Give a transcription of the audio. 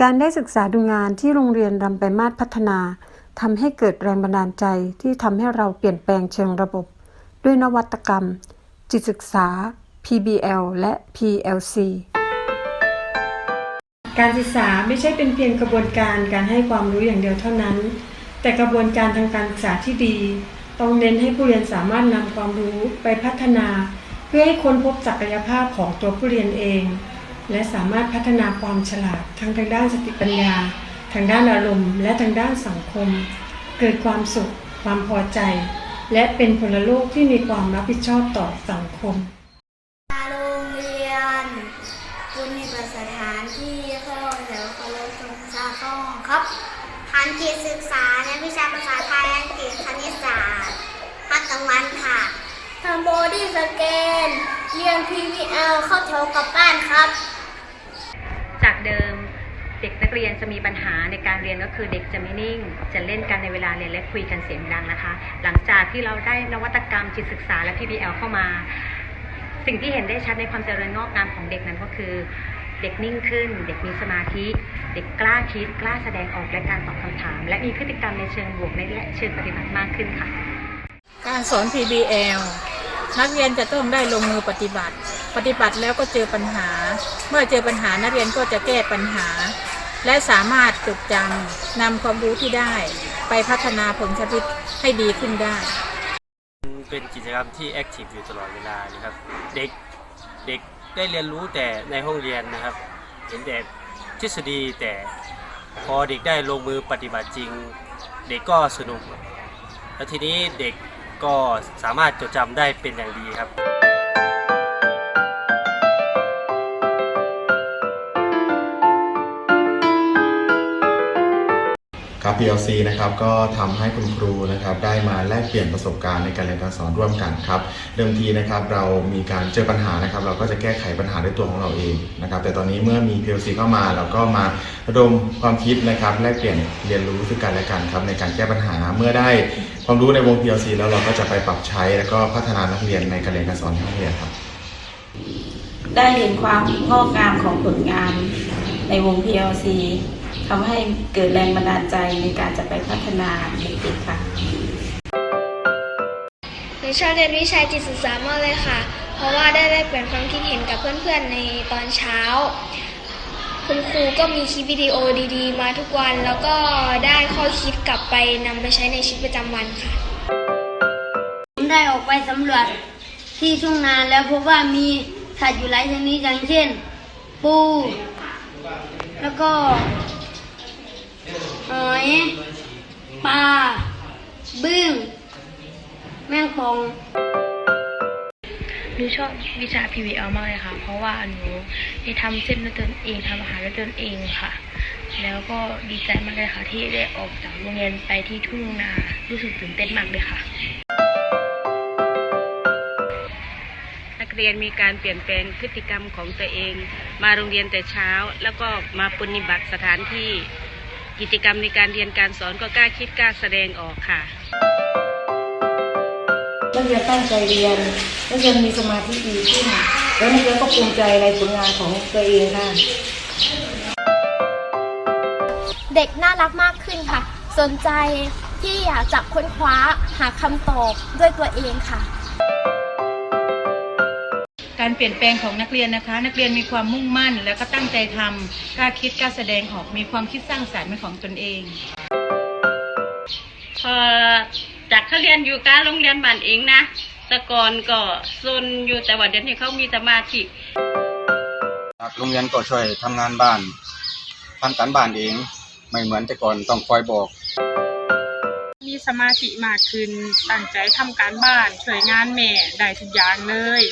การได้ศึกษาดูงานที่โรงเรียนรำไปมาศพัฒนาทำให้เกิดแรงบันดาลใจที่ทำให้เราเปลี่ยนแปลงเชิงระบบ ด้วยนวัตกรรม จิตศึกษา PBL และ PLC การศึกษาไม่ใช่เป็นเพียงกระบวนการการให้ความรู้อย่างเดียวเท่านั้น แต่กระบวนการทางการศึกษาที่ดี ต้องเน้นให้ผู้เรียนสามารถนำความรู้ไปพัฒนา เพื่อให้ค้นพบศักยภาพของตัวผู้เรียนเอง และสามารถพัฒนาความฉลาดทั้งทางด้านสติปัญญา ทางด้านอารมณ์ และทางด้านสังคม เกิดความสุข ความพอใจ และเป็นพลโลกที่มีความรับผิดชอบต่อสังคมโรงเรียนคุณมีประสถานที่เข้าแถวเคารพธงชาติเข้าห้องครับฐานจิตศึกษาในวิชาภาษา กลางวันค่ะทำโบดี้สแกน เรียน PVL เข้าแถวกลับบ้านครับ จากเดิมเด็กนักเรียนจะมีปัญหาในการเรียนก็คือเด็กจะไม่นิ่ง จะเล่นกันในเวลาเรียนและคุยกันเสียงดังนะคะ หลังจากที่เราได้นวัตกรรมจิตศึกษาและ PBL เข้ามา สิ่งที่เห็นได้ชัดในความเจริญงอกงามของเด็กนั้นก็คือ เด็กนิ่งขึ้น เด็กมีสมาธิ เด็กกล้าคิด กล้าแสดงออกและการตอบคำถาม และมีพฤติกรรมในเชิงบวกและเชิงปฏิบัติมากขึ้นค่ะ การสอน PBL นักเรียนจะต้องได้ลงมือปฏิบัติ ปฏิบัติแล้วก็เจอปัญหา เมื่อเจอปัญหานักเรียนก็จะแก้ปัญหา และสามารถจดจำนำความรู้ที่ได้ ไปพัฒนาผลชีวิตให้ดีขึ้นได้ เป็นกิจกรรมที่แอคทีฟอยู่ตลอดเวลานะครับ เด็กเด็กได้เรียนรู้แต่ในห้องเรียนนะครับ เห็นแต่ทฤษฎีแต่พอเด็กได้ลงมือปฏิบัติจริง เด็กก็สนุก แล้วทีนี้เด็ก ก็สามารถจดจำได้เป็นอย่างดีครับ ครับ PLC นะครับก็ทำให้คุณครูนะครับได้มาแลกเปลี่ยนประสบการณ์ในการเรียนการสอนร่วมกันครับเดิมทีนะครับเรามีการเจอปัญหานะครับ เราก็จะแก้ไขปัญหาด้วยตัวของเราเองนะครับแต่ตอนนี้เมื่อมี PLC เข้ามาเราก็มาระดมความคิดนะครับแลกเปลี่ยนเรียนรู้ซึ่งกันและกันครับในการแก้ปัญหาเมื่อได้ความรู้ในวง PLC แล้วเราก็จะไปปรับใช้ แล้วก็พัฒนานักเรียนในการเรียนการสอนที่ห้องเรียนครับได้เห็นความงอกงามของผลงานในวง PLC ทำให้เกิดแรงบันดาลใจในการจะไปพัฒนาเด็กๆค่ะหนูชอบเรียนวิชาจิตศึกษามากเลยค่ะ เพราะว่าได้แลกเปลี่ยนความคิดเห็นกับเพื่อนๆในตอนเช้า คุณครูก็มีคลิปวิดีโอดีๆ มาทุกวัน แล้วก็ได้ข้อคิดกลับไปนำไปใช้ในชีวิตประจำวันค่ะได้ออกไปสำรวจที่ทุ่งนาแล้วพบว่ามีสัตว์อยู่หลายชนิดอย่างเช่น ปู แล้วก็ หอยปลาบึ้ง แมงป่องหนูชอบวิชา PBL มากเลยค่ะ เพราะว่าหนูได้ทำเส้นด้วยตนเองทำอาหารด้วยตนเองค่ะ แล้วก็ดีใจมากเลยค่ะที่ได้ออกจากโรงเรียนไปที่ทุ่งนารู้สึกตื่นเต้นมากเลยค่ะ นักเรียนมีการเปลี่ยนแปลงพฤติกรรมของตัวเอง มาโรงเรียนแต่เช้า แล้วก็มาปฏิบัติสถานที่ กิจกรรมในการเรียนการสอนก็กล้าคิดกล้าแสดงออกค่ะนักเรียนตั้งใจเรียนนักเรียนมีสมาธิดีขึ้นแล้วนักเรียนก็ภูมิใจในผลงานของตัวเองค่ะ เด็กน่ารักมากขึ้นค่ะ สนใจที่อยากจะค้นคว้าหาคำตอบด้วยตัวเองค่ะ การเปลี่ยนแปลงของนักเรียนนะคะ นักเรียนมีความมุ่งมั่น แล้วก็ตั้งใจทำกล้าคิดกล้าแสดงออกมีความคิดสร้างสรรค์เป็นของตนเอง พอจากเขาเรียนอยู่การโรงเรียนบ้านเองนะแต่ก่อนก็ซนอยู่แต่ว่าเดี๋ยวนี้เขามีสมาธิจากโรงเรียนก็ช่วยทำงานบ้านทำการบ้านเอง ไม่เหมือนแต่ก่อนต้องคอยบอก มีสมาธิมากขึ้นตั้งใจทำการบ้านช่วยงานแม่ได้ทุกอย่างเลย